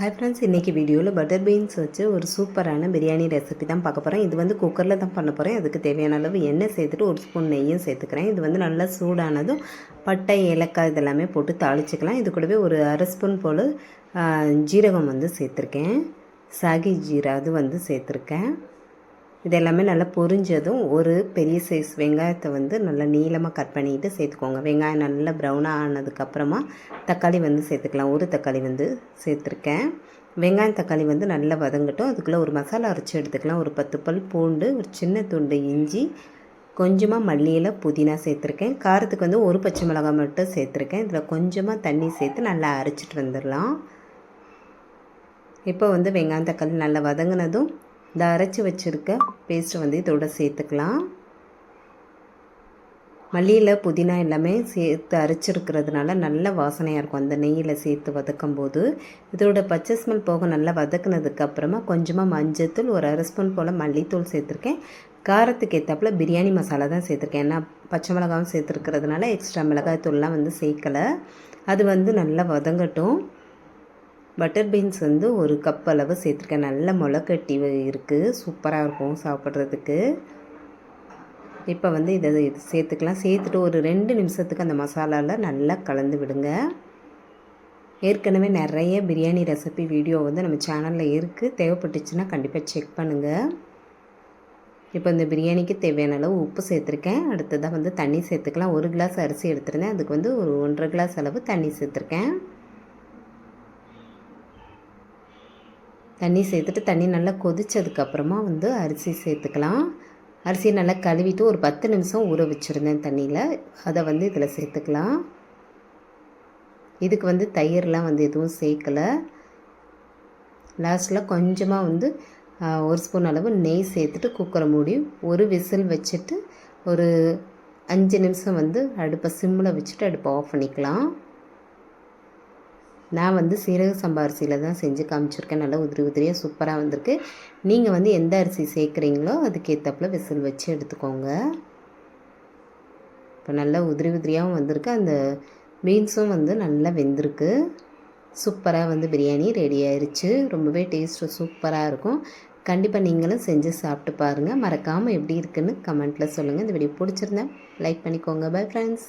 Hi friends இன்றைக்கி வீடியோவில் butter beans வச்சு ஒரு சூப்பரான பிரியாணி ரெசிபி தான் பார்க்க போகிறேன் இது வந்து குக்கரில் தான் பண்ண போகிறேன் அதுக்கு தேவையான அளவு எண்ணெய் சேர்த்துட்டு ஒரு ஸ்பூன் நெய்யும் சேர்த்துக்கிறேன். இது வந்து நல்லா சூடானதும் பட்டை ஏலக்காய் இதெல்லாமே போட்டு தாளிச்சிக்கலாம். இது கூடவே ஒரு அரை ஸ்பூன் போல் ஜீரகம் வந்து சேர்த்துருக்கேன். சாகி ஜீரா அது வந்து சேர்த்துருக்கேன். இது எல்லாமே நல்லா பொரிஞ்சதும் ஒரு பெரிய சைஸ் வெங்காயத்தை வந்து நல்லா நீளமாக கட் பண்ணிட்டு சேர்த்துக்கோங்க. வெங்காயம் நல்லா ப்ரௌனாக ஆனதுக்கப்புறமா தக்காளி வந்து சேர்த்துக்கலாம். ஒரு தக்காளி வந்து சேர்த்துருக்கேன். வெங்காயம் தக்காளி வந்து நல்லா வதங்கட்டும். அதுக்குள்ளே ஒரு மசாலா அரைச்சி எடுத்துக்கலாம். ஒரு பத்து பல் பூண்டு ஒரு சின்ன துண்டு இஞ்சி கொஞ்சமாக மல்லியில் புதினா சேர்த்துருக்கேன். காரத்துக்கு வந்து ஒரு பச்சை மிளகாய் மட்டும் சேர்த்துருக்கேன். இதில் கொஞ்சமாக தண்ணி சேர்த்து நல்லா அரைச்சிட்டு வந்துடலாம். இப்போ வந்து வெங்காயம் தக்காளி நல்லா வதங்கினதும் இந்த அரைச்சி வச்சுருக்க பேஸ்ட்டை வந்து இதோட சேர்த்துக்கலாம். மல்லியில் புதினா எல்லாமே சேர்த்து அரைச்சிருக்கிறதுனால நல்ல வாசனையாக இருக்கும். அந்த நெய்யில் சேர்த்து வதக்கும் போது இதோட பச்சை ஸ்மெல் போக நல்லா வதக்குனதுக்கு அப்புறமா கொஞ்சமாக மஞ்சத்தூள் ஒரு அரை ஸ்பூன் போல் மல்லித்தூள் சேர்த்துருக்கேன். காரத்துக்கு ஏற்றாப்புல பிரியாணி மசாலா தான் சேர்த்துருக்கேன். ஏன்னா பச்சை மிளகாவும் சேர்த்துருக்கிறதுனால எக்ஸ்ட்ரா மிளகாய் தூள்லாம் வந்து சேர்க்கலை. அது வந்து நல்லா வதங்கட்டும். பட்டர் பீன்ஸ் வந்து ஒரு கப் அளவு சேர்த்துருக்கேன். நல்ல முளைக்கட்டி இருக்குது சூப்பராக இருக்கும் சாப்பிட்றதுக்கு. இப்போ வந்து இதை இது சேர்த்துக்கலாம். சேர்த்துட்டு ஒரு ரெண்டு நிமிஷத்துக்கு அந்த மசாலாவில் நல்லா கலந்து விடுங்க. ஏற்கனவே நிறைய பிரியாணி ரெசிபி வீடியோ வந்து நம்ம சேனலில் இருக்குது தேவைப்பட்டுச்சுன்னா கண்டிப்பாக செக் பண்ணுங்கள் இப்போ இந்த பிரியாணிக்கு தேவையான அளவு உப்பு சேர்த்துருக்கேன். அடுத்ததாக வந்து தண்ணி சேர்த்துக்கலாம். ஒரு கிளாஸ் அரிசி எடுத்துருந்தேன். அதுக்கு வந்து ஒரு ஒன்றரை கிளாஸ் அளவு தண்ணி சேர்த்துருக்கேன். தண்ணி சேர்த்துட்டு தண்ணி நல்லா கொதித்ததுக்கப்புறமா வந்து அரிசி சேர்த்துக்கலாம். அரிசியை நல்லா கழுவிட்டு ஒரு பத்து நிமிஷம் ஊற வச்சுருந்தேன் தண்ணியில். அதை வந்து இதில் சேர்த்துக்கலாம். இதுக்கு வந்து தயிர்லாம் வந்து எதுவும் சேர்க்கலை. லாஸ்ட்டில் கொஞ்சமாக வந்து ஒரு ஸ்பூன் அளவு நெய் சேர்த்துட்டு குக்கரை மூடி ஒரு விசில் வச்சுட்டு ஒரு அஞ்சு நிமிஷம் வந்து அடுப்பை சிம்மில் வச்சுட்டு அடுப்பை ஆஃப் பண்ணிக்கலாம். நான் வந்து சீரக சம்பா அரிசியில் தான் செஞ்சு காமிச்சிருக்கேன். நல்லா உதிரி உதிரியாக சூப்பராக வந்திருக்கு. நீங்கள் வந்து எந்த அரிசி சேர்க்குறீங்களோ அதுக்கேற்றப்பில் விசில் வச்சு எடுத்துக்கோங்க. இப்போ நல்லா உதிரி உதிரியாகவும் வந்திருக்கு. அந்த பீன்ஸும் வந்து நல்லா வெந்திருக்கு. சூப்பராக வந்து பிரியாணி ரெடி ஆயிடுச்சு ரொம்பவே டேஸ்ட்டு சூப்பராக இருக்கும். கண்டிப்பாக நீங்களும் செஞ்சு சாப்பிட்டு பாருங்கள் மறக்காமல் எப்படி இருக்குன்னு கமெண்ட்டில் சொல்லுங்கள் இந்த வீடியோ பிடிச்சிருந்தேன் லைக் பண்ணிக்கோங்க. Bye friends.